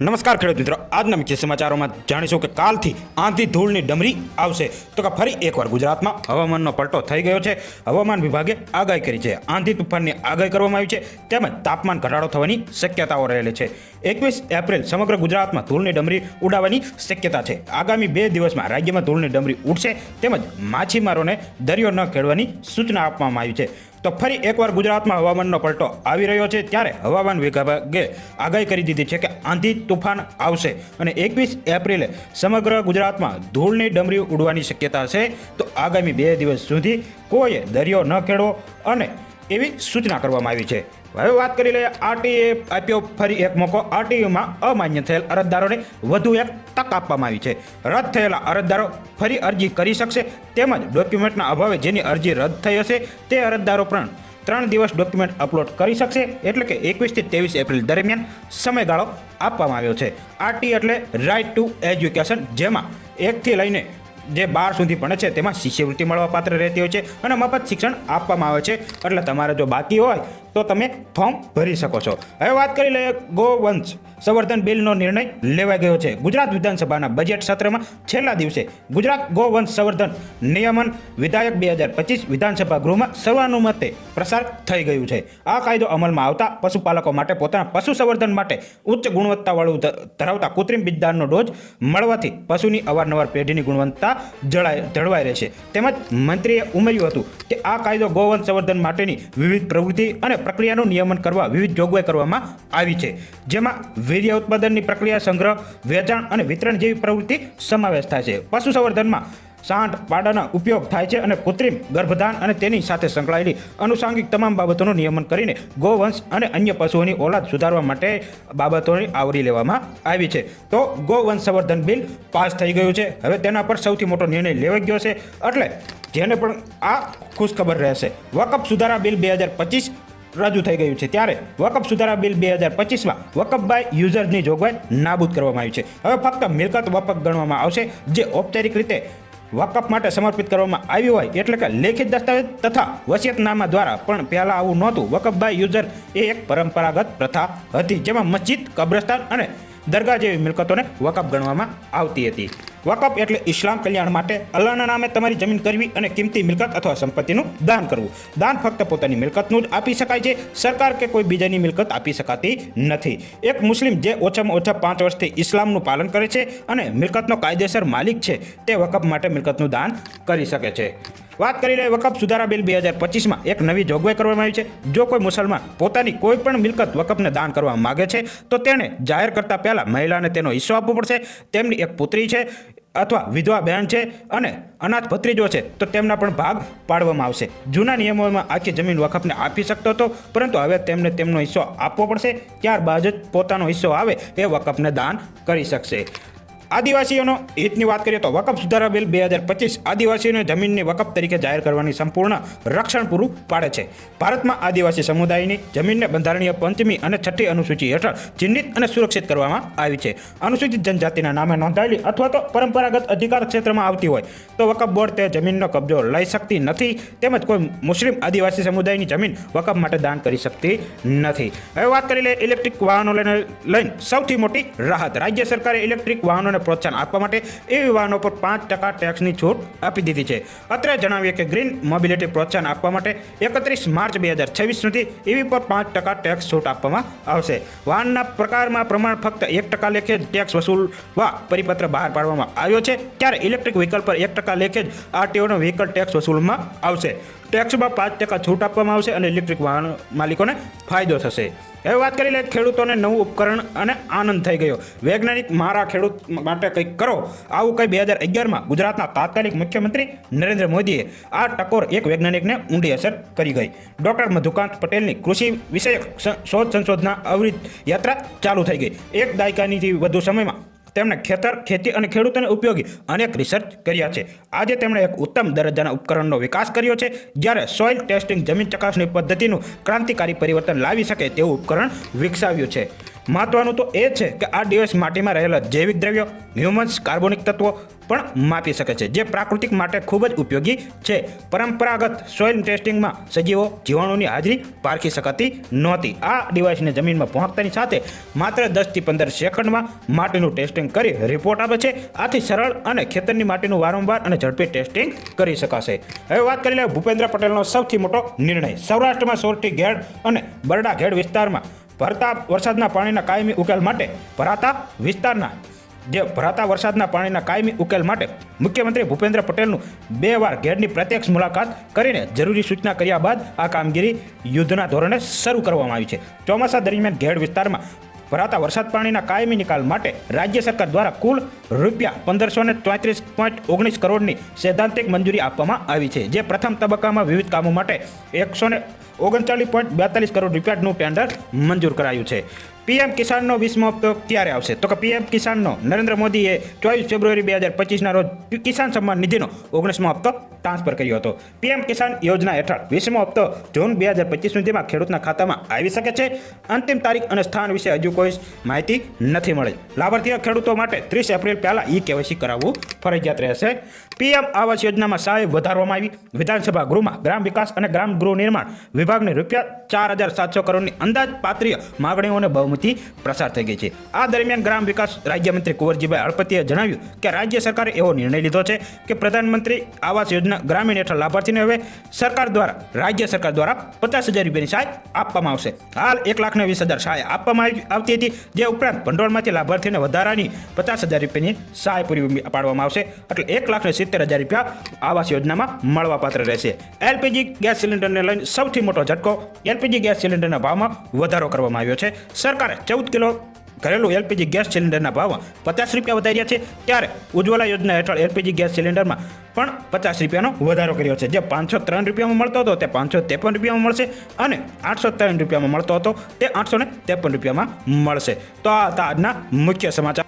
નમસ્કાર ખેડૂત મિત્રો. આજના મુખ્ય સમાચારોમાં જાણીશું કે કાલથી આંધી ધૂળની ડમરી આવશે. તો કે ફરી એકવાર ગુજરાતમાં હવામાનનો પલટો થઈ ગયો છે. હવામાન વિભાગે આગાહી કરી છે. આંધી તુફાનની આગાહી કરવામાં આવી છે. તેમજ તાપમાન ઘટાડો થવાની શક્યતાઓ રહેલી છે. એકવીસ એપ્રિલ સમગ્ર ગુજરાતમાં ધૂળની ડમરી ઉડાવવાની શક્યતા છે. આગામી બે દિવસમાં રાજ્યમાં ધૂળની ડમરી ઉડશે તેમજ માછીમારોને દરિયો ન ખેડવાની સૂચના આપવામાં આવી છે. તો ફરી એકવાર ગુજરાતમાં હવામાનનો પલટો આવી રહ્યો છે ત્યારે હવામાન વિભાગે આગાહી કરી દીધી છે કે આંધી તુફાન આવશે અને એકવીસ એપ્રિલે સમગ્ર ગુજરાતમાં ધૂળની ડમરી ઉડવાની શક્યતા છે. તો આગામી બે દિવસ સુધી કોઈએ દરિયો ન ખેડવો અને એવી સૂચના કરવામાં આવી છે. હવે વાત કરી લઈએ આરટીએ આપ્યો ફરી એક મોકો. આરટીયુમાં અમાન્ય થયેલ અરજદારોને વધુ એક તક આપવામાં આવી છે. રદ થયેલા અરજદારો ફરી અરજી કરી શકશે તેમજ ડોક્યુમેન્ટના અભાવે જેની અરજી રદ થઈ હશે તે અરજદારો પણ ત્રણ દિવસ ડોક્યુમેન્ટ અપલોડ કરી શકશે એટલે કે એકવીસથી ત્રેવીસ એપ્રિલ દરમિયાન સમયગાળો આપવામાં આવ્યો છે. આરટી એટલે રાઇટ ટુ એજ્યુકેશન જેમાં એકથી લઈને જે બાર સુધી ભણે છે તેમાં શિષ્યવૃત્તિ મળવા પાત્ર રહેતી હોય છે અને મફત શિક્ષણ આપવામાં આવે છે. એટલે તમારે જો બાકી હોય તો તમે ફોર્મ ભરી શકો છો. હવે વાત કરી લઈએ ગોવંશ સંવર્ધન બિલનો નિર્ણય લેવાઈ ગયો છે. ગુજરાત વિધાનસભાના બજેટ સત્રમાં છેલ્લા દિવસે ગુજરાત ગોવંશ સંવર્ધન નિયમન વિધાયક બે હજાર પચીસ વિધાનસભા ગૃહમાં સર્વાનુમતે પ્રસાર થઈ ગયું છે. આ કાયદો અમલમાં આવતા પશુપાલકો માટે પોતાના પશુ સંવર્ધન માટે ઉચ્ચ ગુણવત્તાવાળું ધરાવતા કૃત્રિમ બીજદાનનો ડોઝ મળવાથી પશુની અવારનવાર પેઢીની ગુણવત્તા જળાય, જળવાઈ રહેશે તેમજ મંત્રીએ ઉમેર્યું હતું કે આ કાયદો ગોવંશ સંવર્ધન માટેની વિવિધ પ્રવૃત્તિ અને પ્રક્રિયાનું નિયમન કરવા વિવિધ જોગવાઈ કરવામાં આવી છે. જેમાં વીર્ય ઉત્પાદનની પ્રક્રિયા, સંગ્રહ, વેચાણ અને વિતરણ જેવી પ્રવૃત્તિ સમાવેશ થાય છે. પશુ સંવર્ધનમાં સાંઠ પાડાનો ઉપયોગ થાય છે અને કૃત્રિમ ગર્ભધાન અને તેની સાથે સંકળાયેલી અનુસાંગિક તમામ બાબતોનું નિયમન કરીને ગોવંશ અને અન્ય પશુઓની ઓલાદ સુધારવા માટે બાબતોની આવરી લેવામાં આવી છે. તો ગોવંશ સંવર્ધન બિલ પાસ થઈ ગયું છે. હવે તેના પર સૌથી મોટો નિર્ણય લેવાઈ ગયો છે. એટલે જેને પણ આ ખુશખબર રહેશે. વકફ સુધારા બિલ બે હજાર પચીસ રજૂ થઈ ગયું છે. ત્યારે વકફ સુધારા બિલ બે હજાર પચીસમાં વકફ બાય યુઝર્સની જોગવાઈ નાબૂદ કરવામાં આવી છે. હવે ફક્ત મિલકત વકફ ગણવામાં આવશે, જે ઔપચારિક રીતે વકફ માટે સમર્પિત કરવામાં આવ્યું હોય એટલે કે લેખિત દસ્તાવેજ તથા વસિયતનામા દ્વારા પણ પહેલાં આવું નહોતું. વકફ બાય યુઝર એ એક પરંપરાગત પ્રથા હતી, જેમાં મસ્જિદ, કબ્રસ્તાન અને દરગાહ જેવી મિલકતોને વકફ ગણવામાં આવતી હતી. વકફ એટલે ઇસ્લામ કલ્યાણ માટે અલ્લાહના નામે તમારી જમીન કરવી અને કિંમતી મિલકત અથવા સંપત્તિનું દાન કરવું. દાન ફક્ત પોતાની મિલકતનું જ આપી શકાય છે. સરકાર કે કોઈ બીજાની મિલકત આપી શકાતી નથી. એક મુસ્લિમ જે ઓછામાં ઓછા પાંચ વર્ષથી ઇસ્લામનું પાલન કરે છે અને મિલકતનો કાયદેસર માલિક છે, તે વકફ માટે મિલકતનું દાન કરી શકે છે. વાત કરી લઈએ વકફ સુધારા બિલ બે હજાર પચીસમાં. એક નવી જોગવાઈ કરવામાં આવી છે. જો કોઈ મુસલમાન પોતાની કોઈ પણ મિલકત વકફને દાન કરવા માગે છે, તો તેણે જાહેર કરતા પહેલાં મહિલાને તેનો હિસ્સો આપવો પડશે. તેમની એક પુત્રી છે અથવા વિધવા બહેન છે અને અનાથ ભત્રીજો છે, તો તેમના પણ ભાગ પાડવામાં આવશે. જૂના નિયમોમાં આખી જમીન વકફને આપી શકતો હતો, પરંતુ હવે તેમને તેમનો હિસ્સો આપવો પડશે. ત્યારબાદ જ પોતાનો હિસ્સો આવે એ વકફને દાન કરી શકશે. આદિવાસીઓનો હિતની વાત કરીએ તો વકફ સુધારા બિલ બે હજાર પચીસ આદિવાસીઓને જમીનની વકફ તરીકે જાહેર કરવાની સંપૂર્ણ રક્ષણ પૂરું પાડે છે. ભારતમાં આદિવાસી સમુદાયની જમીનને બંધારણીય પંચમી અને છઠ્ઠી અનુસૂચિ હેઠળ ચિહ્નિત અને સુરક્ષિત કરવામાં આવી છે. અનુસૂચિત જનજાતિના નામે નોંધાયેલી અથવા તો પરંપરાગત અધિકાર ક્ષેત્રમાં આવતી હોય તો વકફ બોર્ડ તે જમીનનો કબજો લઈ શકતી નથી તેમજ કોઈ મુસ્લિમ આદિવાસી સમુદાયની જમીન વકફ માટે દાન કરી શકતી નથી. હવે વાત કરી લઈએ ઇલેક્ટ્રિક વાહનો લઈને લઈને સૌથી મોટી રાહત. રાજ્ય સરકારે ઇલેક્ટ્રિક વાહનોને પ્રોત્સાહન આપવા માટે એવી વાહનો પર પાંચ ટકા ટેક્સની છૂટ આપી દીધી છે. અત્રે જણાવીએ કે ગ્રીન મોબિલિટી પ્રોત્સાહન આપવા માટે એકત્રીસ માર્ચ બે હજાર છવ્વીસ સુધી એવી પર પાંચ ટકા ટેક્સ છૂટ આપવામાં આવશે. વાહનના પ્રકારમાં પ્રમાણ ફક્ત એક ટકા લેખે જ ટેક્સ વસૂલવા પરિપત્ર બહાર પાડવામાં આવ્યો છે, ત્યારે ઇલેક્ટ્રિક વ્હીકલ પર એક ટકા લેખે જ આરટીઓનો વ્હીકલ ટેક્સ વસૂલવામાં આવશે. ટેક્સમાં પાંચ ટકા છૂટ આપવામાં આવશે અને ઇલેક્ટ્રિક વાહન માલિકોને ફાયદો થશે. હવે વાત કરી લે ખેડૂતોને નવું ઉપકરણ અને આનંદ થઈ ગયો. વૈજ્ઞાનિક મારા ખેડૂત માટે કંઈક કરો. આવું કંઈ બે હજાર અગિયારમાં ગુજરાતના તાત્કાલિક મુખ્યમંત્રી નરેન્દ્ર મોદીએ આ ટકોર એક વૈજ્ઞાનિકને ઊંડી અસર કરી ગઈ. ડૉક્ટર મધુકાંત પટેલની કૃષિ વિષયક શોધ સંશોધના અવિરત યાત્રા ચાલુ થઈ ગઈ. એક દાયકાની વધુ સમયમાં તેમણે ખેતર, ખેતી અને ખેડૂતોને ઉપયોગી અનેક રિસર્ચ કર્યા છે. આજે તેમણે એક ઉત્તમ દરજ્જાના ઉપકરણનો વિકાસ કર્યો છે, જ્યારે સોઇલ ટેસ્ટિંગ જમીન ચકાસણી પદ્ધતિનું ક્રાંતિકારી પરિવર્તન લાવી શકે તેવું ઉપકરણ વિકસાવ્યું છે. મહત્વનું તો એ છે કે આ ડિવાઇસ માટીમાં રહેલા જૈવિક દ્રવ્યો હ્યુમન્સ કાર્બોનિક તત્વો પણ માપી શકે છે, જે પ્રાકૃતિક માટે ખૂબ જ ઉપયોગી છે. પરંપરાગત સોઇલ ટેસ્ટિંગમાં સજીવો જીવાણુની હાજરી પારખી શકાતી નહોતી. આ ડિવાઇસને જમીનમાં પહોંચતાની સાથે માત્ર દસથી પંદર સેકન્ડમાં માટીનું ટેસ્ટિંગ કરી રિપોર્ટ આપે છે. આથી સરળ અને ખેતરની માટીનું વારંવાર અને ઝડપી ટેસ્ટિંગ કરી શકાશે. હવે વાત કરી લે ભૂપેન્દ્ર પટેલનો સૌથી મોટો નિર્ણય. સૌરાષ્ટ્રમાં સોરઠી ઘેડ અને બરડા ઘેડ વિસ્તારમાં ભરતા વરસાદના પાણીના કાયમી ઉકેલ માટે ભરાતા વિસ્તારના જે ભરાતા વરસાદના પાણીના કાયમી ઉકેલ માટે મુખ્યમંત્રી ભૂપેન્દ્ર પટેલનું બે વાર ઘેરની પ્રત્યક્ષ મુલાકાત કરીને જરૂરી સૂચના કર્યા બાદ આ કામગીરી યુદ્ધના ધોરણે શરૂ કરવામાં આવી છે. ચોમાસા દરમિયાન ઘેડ વિસ્તારમાં ભરાતા વરસાદ પાણીના કાયમી નિકાલ માટે રાજ્ય સરકાર દ્વારા કુલ રૂપિયા પંદરસો ને ચોત્રીસ પોઈન્ટ ઓગણીસ કરોડની સૈદ્ધાંતિક મંજૂરી આપવામાં આવી છે. જે પ્રથમ તબક્કામાં વિવિધ કામો માટે એકસો ને ઓગણચાલીસ પોઈન્ટ બેતાલીસ કરોડ રૂપિયાનું ટેન્ડર મંજૂર કરાયું છે. પીએમ કિસાનનો વીસમો હપ્તો ક્યારે આવશે? તો કે પીએમ કિસાનનો નરેન્દ્ર મોદીએ ચોવીસ ફેબ્રુઆરી બે હજાર પચીસના રોજ કિસાન સન્માન નિધિનો ઓગણીસમો હપ્તો ટ્રાન્સફર કર્યો હતો. પીએમ કિસાન યોજના હેઠળ વીસમો હપ્તો જૂન બે હજાર પચીસ સુધીમાં ખેડૂતના ખાતામાં આવી શકે છે. અંતિમ તારીખ અને સ્થાન વિશે હજુ કોઈ માહિતી નથી મળી. લાભાર્થીઓ ખેડૂતો માટે ત્રીસ એપ્રિલ પહેલાં ઈ કેવાયસી કરાવવું ફરજિયાત રહેશે. પીએમ આવાસ યોજનામાં સહાય વધારવામાં આવી. વિધાનસભા ગૃહમાં ગ્રામ વિકાસ અને ગ્રામ ગૃહ વિભાગને રૂપિયા ચાર કરોડની અંદાજપાત્રીય માગણીઓને બહુમતી પ્રસાર થઈ ગઈ છે. આ દરમિયાન ગ્રામ વિકાસ રાજ્યમંત્રી કુંવરજીભાઈ હળપતિએ જણાવ્યું કે રાજ્ય સરકારે એવો નિર્ણય લીધો છે કે પ્રધાનમંત્રી આવાસ યોજના ગ્રામીણ હેઠળ લાભાર્થીને હવે સરકાર દ્વારા, રાજ્ય સરકાર દ્વારા પચાસ હજાર રૂપિયાની સહાય આપવામાં આવશે. હાલ એક લાખને વીસ હજાર સહાય આપવામાં આવી- આવતી હતી. જે ઉપરાંત ભંડોળમાંથી લાભાર્થીને વધારાની પચાસ હજાર રૂપિયાની સહાય પૂરી પાડવામાં આવશે. એટલે એક લાખ ને સિત્તેર હજાર રૂપિયા આવાસ યોજનામાં મળવાપાત્ર રહેશે. એલપીજી ગેસ સિલિન્ડરને લઈને સૌથી મોટો ઝટકો એલપીજી ગેસ સિલિન્ડરના ભાવમાં વધારો કરવામાં આવ્યો છે. સરકારે ચૌદ કિલો ઘરેલું એલપીજી ગેસ સિલિન્ડરના ભાવમાં પચાસ રૂપિયા વધાર્યા છે. ત્યારે ઉજ્જવલા યોજના હેઠળ એલપીજી ગેસ સિલિન્ડરમાં પણ પચાસ રૂપિયાનો વધારો કર્યો છે. જે પાંચસો ત્રણ રૂપિયામાં મળતો હતો, તે પાંચસો ત્રેપન રૂપિયામાં મળશે અને આઠસો ત્રણ રૂપિયામાં મળતો હતો, તે આઠસો ને ત્રેપન રૂપિયામાં મળશે. તો આ હતા આજના મુખ્ય સમાચાર.